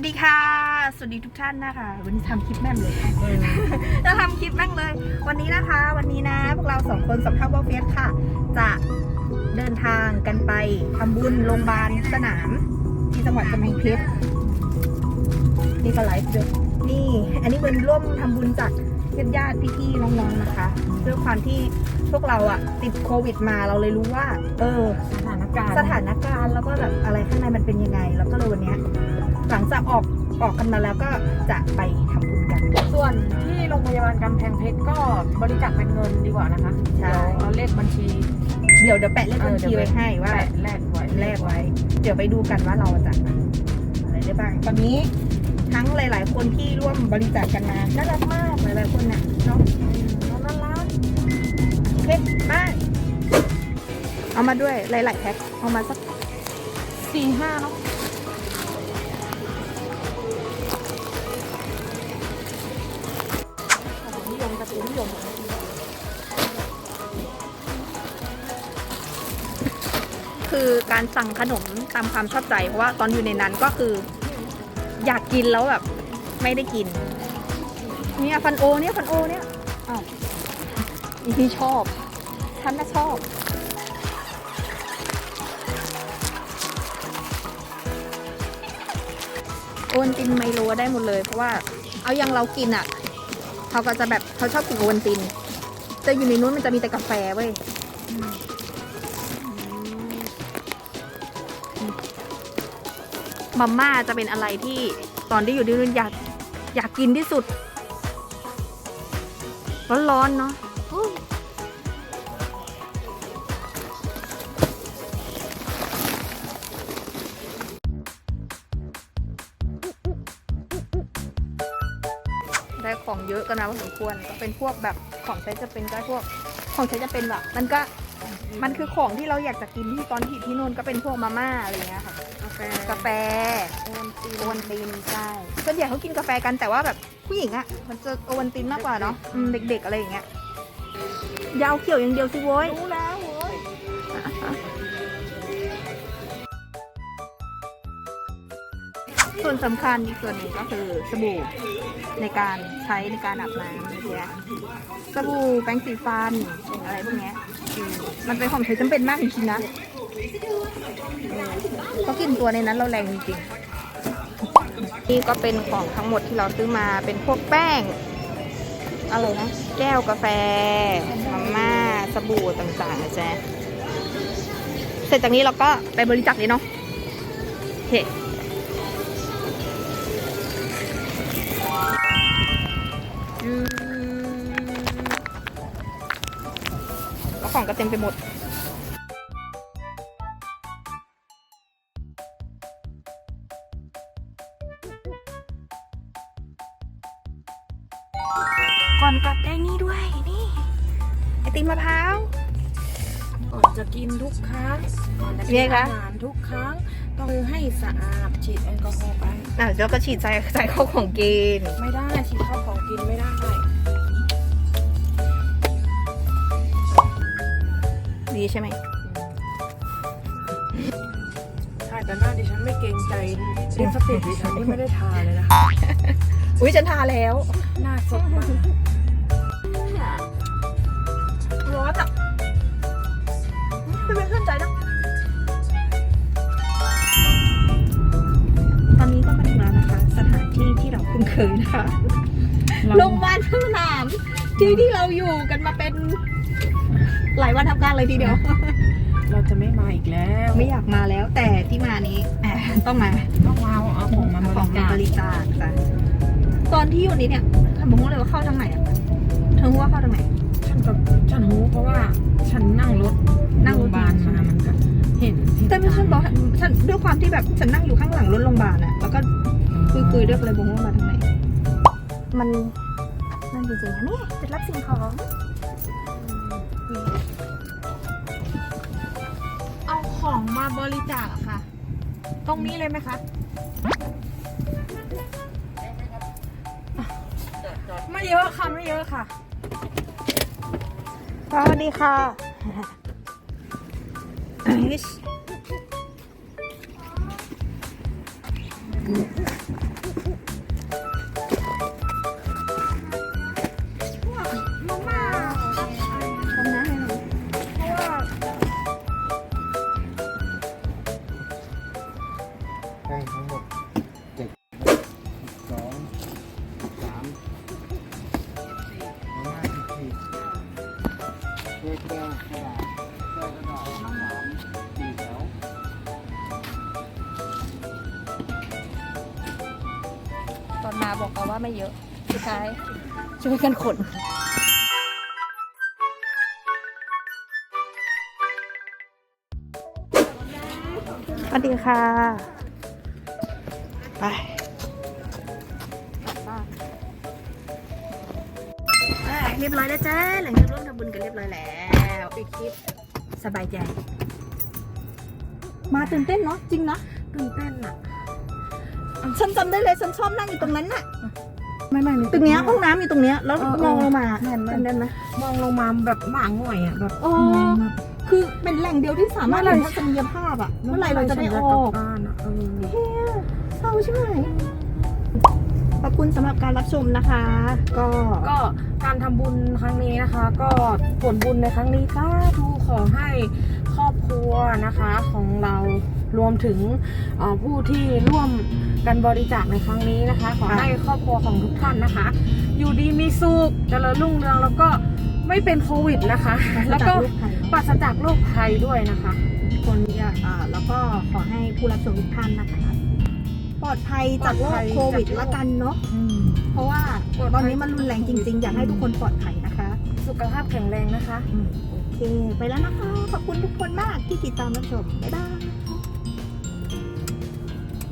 วัสดีค่ะ สวัสดีทุกท่านนะคะ วันนี้ทำคลิปแม่มเลยจะทำคลิปแม่งเลย วันนี้นะคะ วันนี้นะ พวกเราสองคนสัมภาษณ์วอลเฟียสค่ะ จะเดินทางกันไปทำบุญโรงพยาบาลสนาม ที่จังหวัดกำแพงเพชรนี่ก็ไลฟ์ด้วยนี่ อันนี้เป็นร่วมทำบุญจากญาติญาติๆพี่ๆน้องๆนะคะด้วยความที่พวกเราอะติดโควิดมาเราเลยรู้ว่า เออ สถานการณ์สถานการณ์แล้วก็แบบอะไรข้างในมันเป็นยังไง แล้วก็เลยวันเนี้ย หลังจากออกออกกันมาแล้วก็จะไปทำบุญกัน ส่วนที่โรงพยาบาลกำแพงเพชรก็บริจาคเป็นเงินดีกว่านะคะใช่ เดี๋ยวเอาเลขบัญชีเดี๋ยวเดี๋ยวแปะเลขบัญชีเออเดี๋ยวไว้ให้ว่า แปะแลกไว้แลกไว้ เดี๋ยวไปดูกันว่าเราจะอะไรได้บ้าง ตอนนี้ทั้งหลาย ๆ คนที่ร่วมบริจาคกันมาน่ารักมากหลายๆคนเนี่ยเนาะน้องน่ารักโอเคมาเอามาด้วยหลาย ๆ แพ็คเอามาสักสี่ห้าเนาะ นิยมกระตุ้นนิยมคือการสั่งขนมตามความชอบใจเพราะว่าตอนอยู่ในนั้นก็คือ อยากกินแล้วแบบไม่ได้กินเนี่ยฟันโอเนี่ยฟันโอเนี่ยอ้าวอีที่ชอบฉันน่ะชอบโอนตินไมโลได้หมดเลยเพราะว่าเอาอย่างเรากินอะ เขาก็จะแบบเขาชอบกินโอวันติน แต่อยู่ในนู้นมันจะมีแต่กาแฟเว้ยมัมม่าจะเป็นอะไรที่ตอนที่อยู่ที่นู้นอยากอยากกินที่สุด ร้อนๆเนาะ ของเยอะกันนะพอสมควรก็เป็นพวกแบบของใช้จะเป็นก็พวกของใช้จะเป็นแบบมันก็มันคือของที่เราอยากจะกินที่ตอนที่อยู่ที่นู่นก็เป็นพวกมาม่าอะไรอย่างเงี้ยค่ะกาแฟกาแฟโอวันตินโอวันตินใช่ส่วนใหญ่เขากินกาแฟกันแต่ว่าแบบผู้หญิงอะมันจะโอวันตินมากกว่าเนาะอืมเด็กๆอะไรอย่างเงี้ยอยาวเขียวอย่างเดียวสิโว้ยรู้แล้วโว้ย ส่วนสำคัญอีกส่วนหนึ่งก็คือสบู่ในการใช้ในการอาบน้ำเนี่ยสบู่แปรงสีฟันอะไรพวกนี้มมันเป็นของใช้จำเป็นมากจริงๆนะเพราะกลิ่นตัวในนั้นเราแรงจริงๆนี่ก็เป็นของทั้งหมดที่เราซื้อมาเป็นพวกแป้ง อะไรนะ แก้วกาแฟมาม่าสบู่ต่างๆนะจ๊ะเสร็จจากนี้เราก็ไปบริจาคเลยเนาะโอเค ก็เต็มไปหมดก่อนกลับได้นี่ด้วยนี่ไอติมมะพร้าวก่อนจะกินทุกครั้งก่อนจะเนี่กินยคะอาหารทุกครั้งต้องให้สะอาดฉีดแอลกอฮอล์ไปอะแล้วก็ฉีดใส่ใส่เข้าของกินไม่ได้ฉีดเข้าของกินไม่ได้ ดีใช่ไหมใช่แต่หน้าดิฉันไม่เกรงใจลิปสติกดิฉันนี่ไม่ได้ทาเลยนะ อุ้ยฉันทาแล้ว หน้าสดมากร้อนอะไม่เป็นขึ้นใจนะตอนนี้ก็มาถึงแล้วนะคะ สถานที่ที่เราคุ้นเคยนะคะโรงพยาบาลสนามที่ที่เราอยู่กันมาเป็น หลายวันทำการเลยทีเดียว เราจะไม่มาอีกแล้วไม่อยากมาแล้ว แต่ที่มานี้แอบต้องมาต้องมาเอาของมาเอาบของริมาจาคบริจาคจ้ะตอนที่อยู่นี้เนี่ยฉันบอกเลยว่าเข้าทางไหนอะเธอรู้ว่าเข้าทางไหน ฉันกับฉันรู้เพราะว่าฉันนั่งรถนั่งรถ โบาลมามันก็เห็นเห็นแต่ไม่ฉันบอกให้ฉันด้วยความที่แบบฉันนั่งอยู่ข้างหลังรถโรงพยาบาลอะแล้วก็คุยคุยๆเรื่องอะไรบอกว่ามาทางไหนมันนั่นจริงๆนะเนี่ยจะรับสิ่งของ เอาของมาบริจาคอะค่ะ ตรงนี้เลยไหมคะ ไม่เยอะค่ะ ไม่เยอะค่ะ สวัสดีค่ะ แป้ทั้งหมดเจ็ดสองสามห้าสี่เช็คแก้วกระดาษแก้วกระดาษสามสี่แถวตอนมาบอกเราว่าไม่เยอะสุดท้ายช่วยกันขนสวัสดีค่ะ ไปบ้านอะเรียบร้อยแล้วจ้า หลังจากร่วมทำบุญกันเรียบร้อยแล้วปิดคลิปสบายใจ มาตื่นเต้นเนาะจริงนะตื่นเต้นอะฉันจำได้เลยฉันชอบนั่งอยู่ตรงนั้นน่ะไม่ไม่ตรงเนี้ยห้องน้ำอยู่ตรงเนี้ยแล้วเออมองลงมาแม่นแม่นจำได้ไหมมองลงมาแบบหมาหง่อยอะแบบโอ้คือเป็นแหล่งเดียวที่สามารถเมื่อไหร่เห็นทัศนียภาพอะเมื่อไหร่เราจะได้อฉันอกลับบ้านอะ เออเฮ้ยเศร้าใช่ไหมขอบคุณสำหรับการรับชมนะคะ ก็ก็การทำบุญครั้งนี้นะคะ ก็ผลบุญในครั้งนี้สาธุขอให้ครอบครัวนะคะของเรารวมถึงเอ่อผู้ที่ร่วมกันบริจาคในครั้งนี้นะคะ ขอให้ครอบครัวของทุกท่านนะคะ อยู่ดีมีสุขเจริญรุ่งเรืองแล้วก็ไม่เป็นโควิดนะคะ แล้วก็ปราศจากโรคภัยด้วยนะคะ คนอยากอ่าแล้วก็ขอให้ผู้รับชมทุกท่านนะคะ ปลอดภัยจากโรปลอดภัคยโควิดจากโรคละกันเนาะอืมเพราะว่าปลอดภัยตอนนี้มันรุนแรงจริง ๆ อยากให้ทุกคนปลอดภัยนะคะ สุขภาพแข็งแรงนะคะ โอเค ไปแล้วนะคะ ขอบคุณทุกคนมากที่ติดตามรับชม บ๊ายบาย